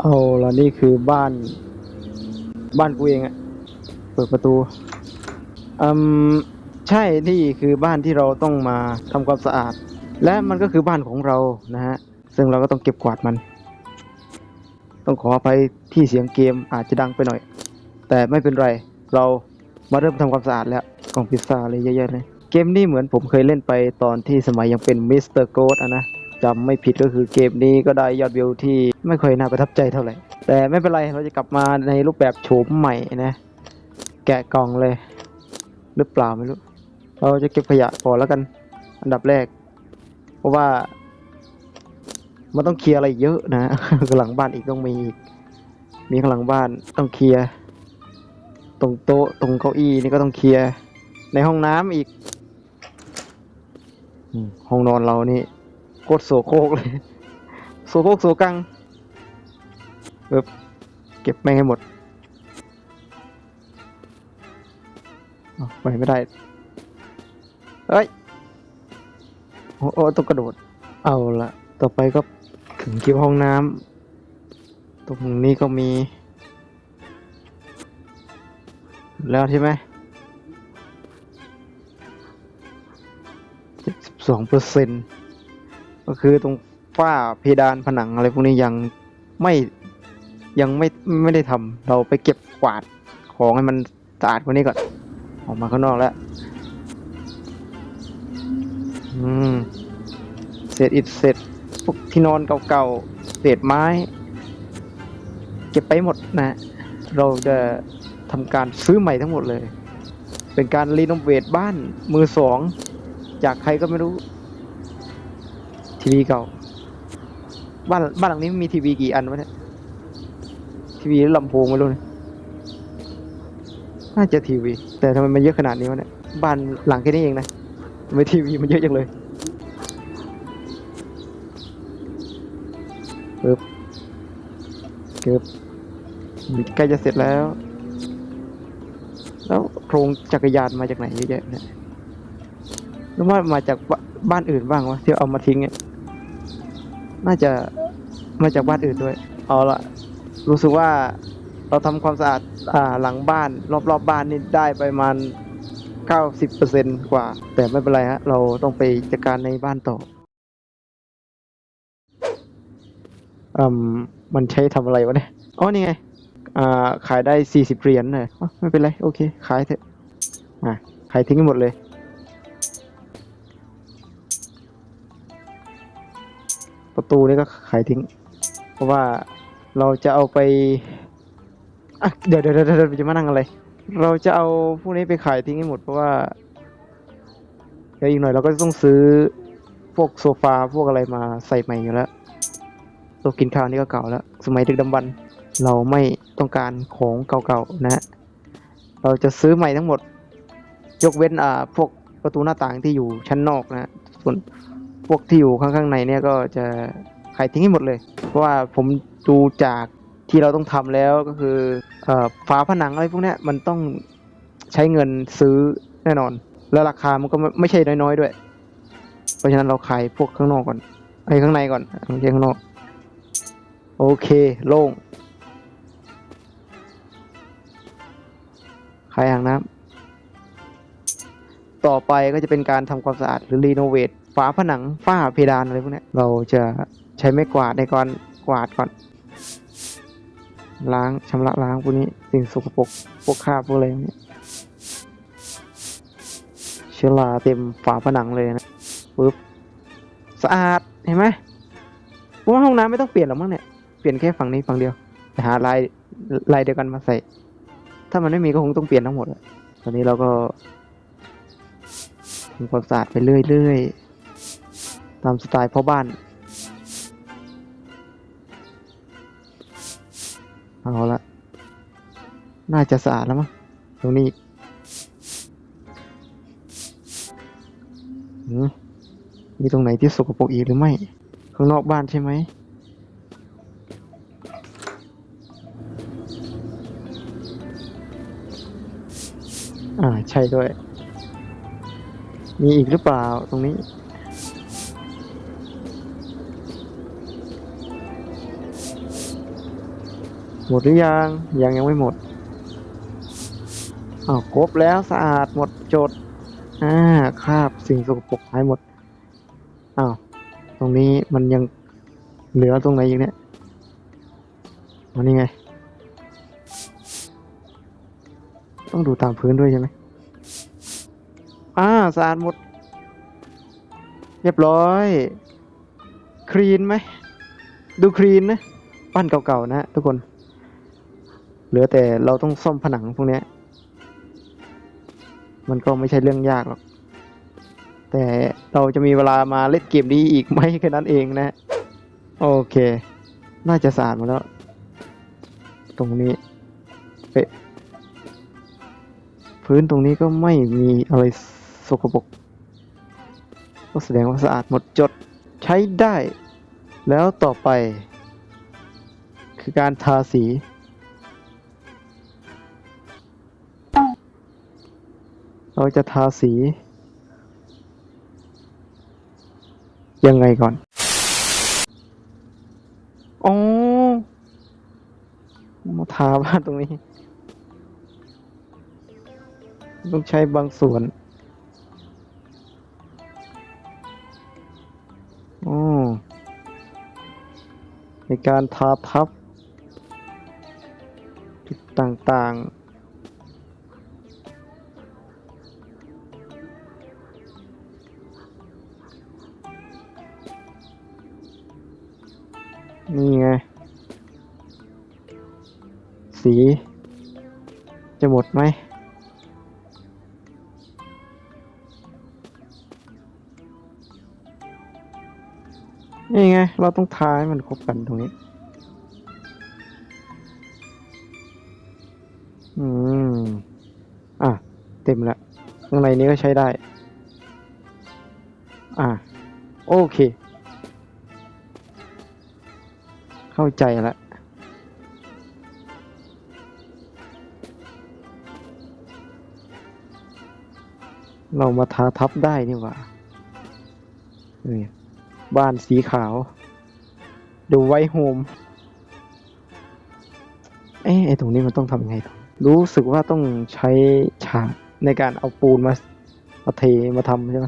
เอาละนี่คือบ้าน บ้านกูเองอะเปิดประตูอืมใช่นี่คือบ้านที่เราต้องมาทำความสะอาด และมันก็คือบ้านของเรานะฮะ ซึ่งเราก็ต้องเก็บกวาดมัน ต้องขออภัยที่เสียงเกมอาจจะดังไปหน่อย แต่ไม่เป็นไร เรามาเริ่มทำความสะอาดแล้วกล่องพิซซ่าอะไรเยอะๆเลย เกมนี้เหมือนผมเคยเล่นไปตอนที่สมัยยังเป็นมิสเตอร์โกดอะนะ จำไม่ผิดก็คือเกมนี้ก็ได้ยอดวิวที่ไม่ค่อยน่าประทับใจเท่าไหร่ แต่ไม่เป็นไรเราจะกลับมาในรูปแบบโฉมใหม่นะ แกะกล่องเลย หรือเปล่าไม่รู้ เราจะเก็บขยะก่อนแล้วกัน อันดับแรก เพราะว่า มันต้องเคลียร์อะไรเยอะนะข้างหลังบ้านอีกต้องมีอีก มีข้างหลังบ้านต้องเคลียร์ตรงโต๊ะตรงเก้าอี้นี่ก็ต้องเคลียร์ในห้องน้ำอีกห้องนอนเรานี่ โคตรโสโครกเลย โสโครกโสกังเอบเก็บแม่งให้หมดไปไม่ได้ เฮ้ย โอ้โอ้ต้องกระโดด เอาละต่อไปก็ถึงคิวห้องน้ำ ตรงนี้ก็มี แล้วใช่ไหมเจ็ดสิบสองเปอร์เซ็นต์ ก็คือตรงฝ้าเพดานผนังอะไรพวกนี้ยังไม่ยังไม่ไม่ได้ทำเราไปเก็บกวาดของให้มันสะอาดกว่านี้ก่อน ออกมาข้างนอกแล้วอืมเศษอิฐเศษพวกที่นอนเก่าๆเศษไม้ เก็บไปหมดนะ เราจะทำการซื้อใหม่ทั้งหมดเลย เป็นการรีโนเวทบ้านมือสอง จากใครก็ไม่รู้ ทีวีเก่า บ้านบ้านหลังนี้มีทีวีกี่อันวะเนี่ย ทีวีลำโพงไม่รู้เนี่ยน่าจะทีวี แต่ทำไมมันเยอะขนาดนี้วะเนี่ย บ้านหลังแค่นี้เองนะทำไมทีวีมันเยอะจังเลยปึ๊บเกือบใกล้จะเสร็จแล้ว แล้วโครงจักรยานมาจากไหนเยอะแยะเนี่ยหรือว่ามาจากบบ้านอื่นบ้างวะที่เอามาทิ้งเนี่ย น่าจะมาจากบ้านอื่นด้วย เอาละรู้สึกว่าเราทำความสะอาดอ่าหลังบ้านรอบๆบบ้านนี่ได้ไปประมาณเก้าสิบเปอร์เซ็นกว่า แต่ไม่เป็นไรฮะ เราต้องไปจัดการในบ้านต่ออืมมันใช้ทำอะไรวะเนี่ยอ๋อนี่ไง อ่า ขายได้สี่สิบเหรียญเลยอ๋อไม่เป็นไร โอเค ขายเถอะ อะขายทิ้งให้หมดเลย ประตูนี่ก็ขายทิ้ง เพราะว่าเราจะเอาไปอะเดี๋ยวเดี๋ยวเดี๋ยวเดี๋ยวจะมานั่งอะไร เราจะเอาพวกนี้ไปขายทิ้งให้หมดเพราะว่าเดี๋ยวอีกหน่อยเราก็จะต้องซื้อพวกโซฟาพวกอะไรมาใส่ใหม่อยู่แล้วโต๊ะกินข้าวนี่ก็เก่าแล้ว สมัยดึกดำบรรพ์เราไม่ต้องการของเก่าๆนะ เราจะซื้อใหม่ทั้งหมด ยกเว้นอ่าพวกประตูหน้าต่างที่อยู่ชั้นนอกนะ ส่วน พวกที่อยู่ข้างๆในเนี่ยก็จะขายทิ้งให้หมดเลย เพราะว่าผมดูจากที่เราต้องทำแล้วก็คืออฝาผนังอะไรพวกนี้มันต้องใช้เงินซื้อแน่นอน แล้วราคามันก็ไม่ไม่ใช่น้อยๆด้วย เพราะฉะนั้นเราขายพวกข้างนอกก่อนไอ้ข้างในก่อนไม่ใช่ข้างนอก โอเคโล่งขายอ่างน้ำต่อไปก็จะเป็นการทำความสะอาดหรือรีโนเวท ฝาผนังฝ้าเพดานอะไรพวกนี้เราจะใช้ไม้กวาดในการกวาดก่อน ล้างชำระล้างพวกนี้สิ่งสกปรกพวกคราบพวกอะไรพวกนี้เชื้อราเต็มฝาผนังเลยนะปึ๊บสะอาดเห็นไหมว่าห้องน้ำไม่ต้องเปลี่ยนหรอกมั้งเนี่ยเปลี่ยนแค่ฝั่งนี้ฝั่งเดียวแต่หาลายลายเดียวกันมาใส่ ถ้ามันไม่มีก็คงต้องเปลี่ยนทั้งหมดอะตอนนี้เราก็ทำความสะอาดไปเรื่อยๆ ตามสไตล์พ่อบ้าน เอาละ น่าจะสะอาดแล้วมั้งตรงนี้มีตรงไหนที่สกปรกอีกหรือไม่ ข้างนอกบ้านใช่ไหมอ่าใช่ด้วย มีอีกหรือเปล่าตรงนี้ หมดหรือยัง ยังยังไม่หมดอ้าวครบแล้วสะอาดหมดจดอ่าคราบสิ่งสกปรกหายหมดอ้าวตรงนี้มันยังเหลือตรงไหนอีกเนี่ยมันนี่ไง ต้องดูตามพื้นด้วยใช่ไหมอ่าสะอาดหมด เรียบร้อย คลีนไหม ดูคลีนนะบ้นเก่าๆนะทุกคน เหลือแต่เราต้องซ่อมผนังพวกนี้มันก็ไม่ใช่เรื่องยากหรอก แต่เราจะมีเวลามาเล่นเกมนี้อีกไหมแค่นั้นเองนะ โอเค น่าจะสะอาดมาแล้ว ตรงนี้เป๊ะพื้นตรงนี้ก็ไม่มีอะไรสกปรกก็แสดงว่าสะอาดหมดจดใช้ได้ แล้วต่อไป คือการทาสี เราจะทาสี ยังไงก่อน อ๋อมาทาบ้านตรงนี้ ต้องใช้บางส่วนอ๋อในการทาทับจุดต่างๆ นี่ไง สี จะหมดไหม นี่ไง เราต้องทาให้มันครบกันตรงนี้ อืม อะ เต็มแล้วข้างในนี้ก็ใช้ได้ อะ โอเค เข้าใจแล้วเรามาทาทับได้นี่หว่านี่บ้านสีขาว ดูไวโฮม เอ๊ะไอตรงนี้มันต้องทำยังไงต่อรู้สึกว่าต้องใช้ฉากในการเอาปูนมามาเทมาทำใช่ไหม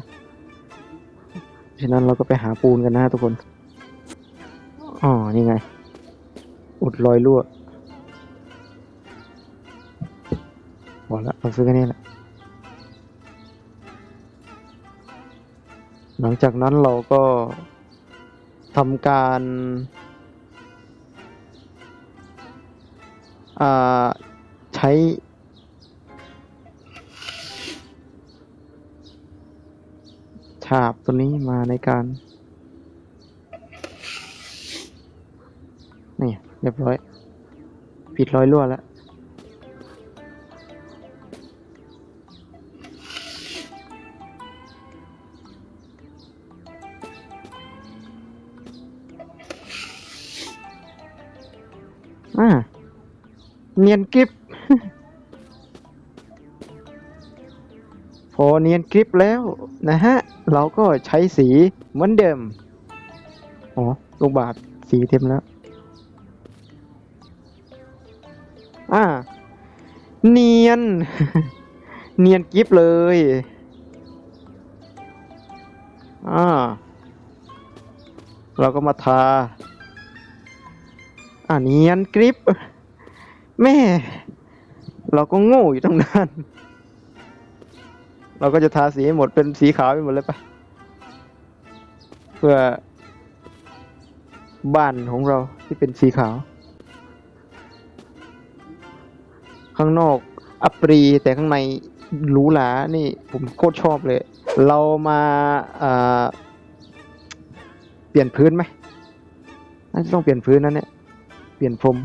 ฉะนั้นเราก็ไปหาปูนกันนะทุกคน อ๋อ นี่ไง อุดรอยรั่วพอแล้วเราซื้อแค่นี้แหละหลังจากนั้นเราก็ทำการาใช้ฉาบตัวนี้มาในการนี่ เรียบร้อย ปิดรอยรั่วแล้วอ่าเนียนกริบพอเนียนกริบแล้วนะฮะ เราก็ใช้สีเหมือนเดิม อ๋อ ลูกบาทสีเต็มแล้ว เนียน เนียนกริบเลย อ่า เราก็มาทา อ่าเนียนกริปแม่ เราก็โง่อยู่ตั้งนาน เราก็จะทาสีให้หมดเป็นสีขาวไปหมดเลยปะเพื่อบ้านของเราที่เป็นสีขาว ข้างนอกอัปรีแต่ข้างในหรูหรานี่ผมโคตรชอบเลย เรามาเปลี่ยนพื้นไหมน่าจะต้องเปลี่ยนพื้นนั่นเนี่ยเปลี่ยนพรม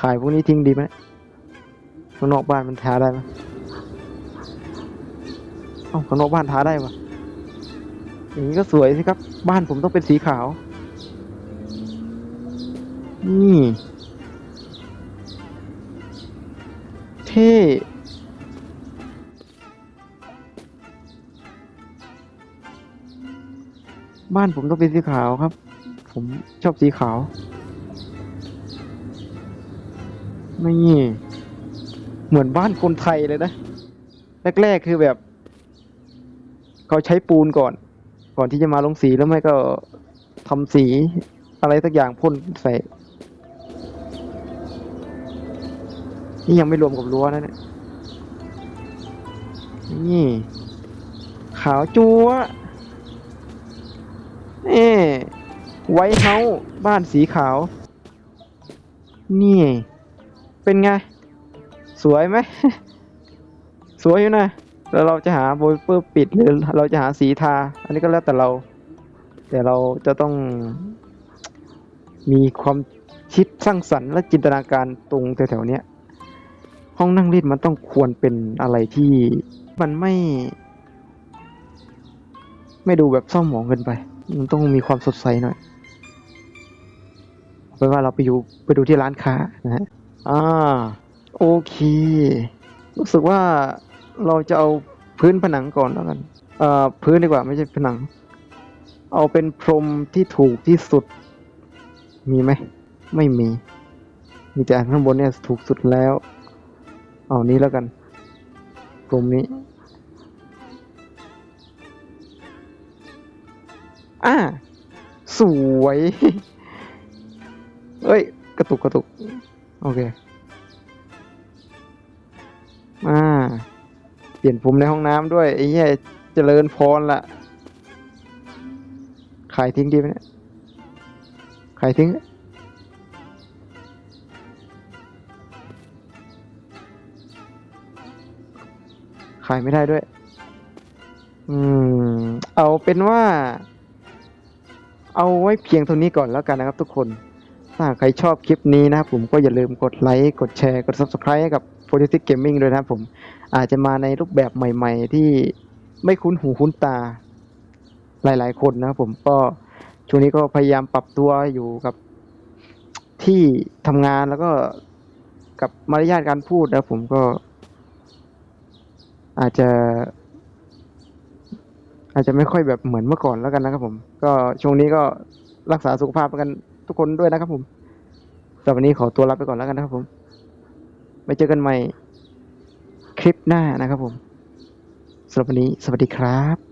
ขายพวกนี้ทิ้งดีไหมข้างนอกบ้านมันทาได้ไหมเอ้าข้างนอกบ้านทาได้ปะอย่างนี้ก็สวยสิครับ บ้านผมต้องเป็นสีขาว นี่ ที่บ้านผมต้องเป็นสีขาวครับ ผมชอบสีขาวนี่เหมือนบ้านคนไทยเลยนะ แรก ๆ คือแบบ เขาใช้ปูนก่อน ก่อนที่จะมาลงสีแล้วไม่ก็ทำสีอะไรสักอย่างพ่นใส่ นี่ยังไม่รวมกับรั้วนะเนี่ยนี่ ขาวจัวเอ๊ไวท์เฮาส์บ้านสีขาว นี่ เป็นไง สวยไหม สวยอยู่นะ แล้วเราจะหาโบยเปอร์ปิดหรือเราจะหาสีทา อันนี้ก็แล้วแต่เรา แต่เราจะต้อง มีความคิดสร้างสรรค์และจินตนาการตรงแถวๆเนี้ย ห้องนั่งเล่นมันต้องควรเป็นอะไรที่มันไม่ ไม่ดูแบบเศร้าหมองเกินไป มันต้องมีความสดใสหน่อยเอาเป็นว่าเราไปดูไปดูที่ร้านค้านะฮะอ่าโอเค รู้สึกว่าเราจะเอาพื้นผนังก่อนแล้วกันเอ่อพื้นดีกว่าไม่ใช่ผนัง เอาเป็นพรมที่ถูกที่สุด มีไหม ไม่มี มีแต่อันข้างบนเนี่ยถูกสุดแล้ว เอานี้แล้วกันพรมนี้ อ่า สวย เอ้ย กระตุกกระตุก โอเค อ่า เปลี่ยนผมในห้องน้ำด้วย ไอ้เหี้ยเจริญพรละขายทิ้งดีไหมเนี่ย ขายทิ้ง ขายไม่ได้ด้วย อืม เอาเป็นว่า เอาไว้เพียงเท่านี้ก่อนแล้วกันนะครับทุกคน ถ้าใครชอบคลิปนี้นะครับผมก็อย่าลืมกดไลค์ กดแชร์ กด Subscribe ให้กับ p o l i t i c Gaming ด้วยนะครับผม อาจจะมาในรูปแบบใหม่ ๆ ที่ไม่คุ้นหูคุ้นตา หลาย ๆ คนนะครับผมก็ช่วงนี้ก็พยายามปรับตัวอยู่กับที่ทำงานแล้วก็กับมารยาทการพูดนะครับผมก็ อาจจะ อาจจะไม่ค่อยแบบเหมือนเมื่อก่อนแล้วกันนะครับผม ก็ช่วงนี้ก็รักษาสุขภาพกันทุกคนด้วยนะครับผมสำหรับวันนี้ขอตัวลาไปก่อนแล้วกันนะครับผมไว้เจอกันใหม่คลิปหน้านะครับผมสำหรับวันนี้สวัสดีครับ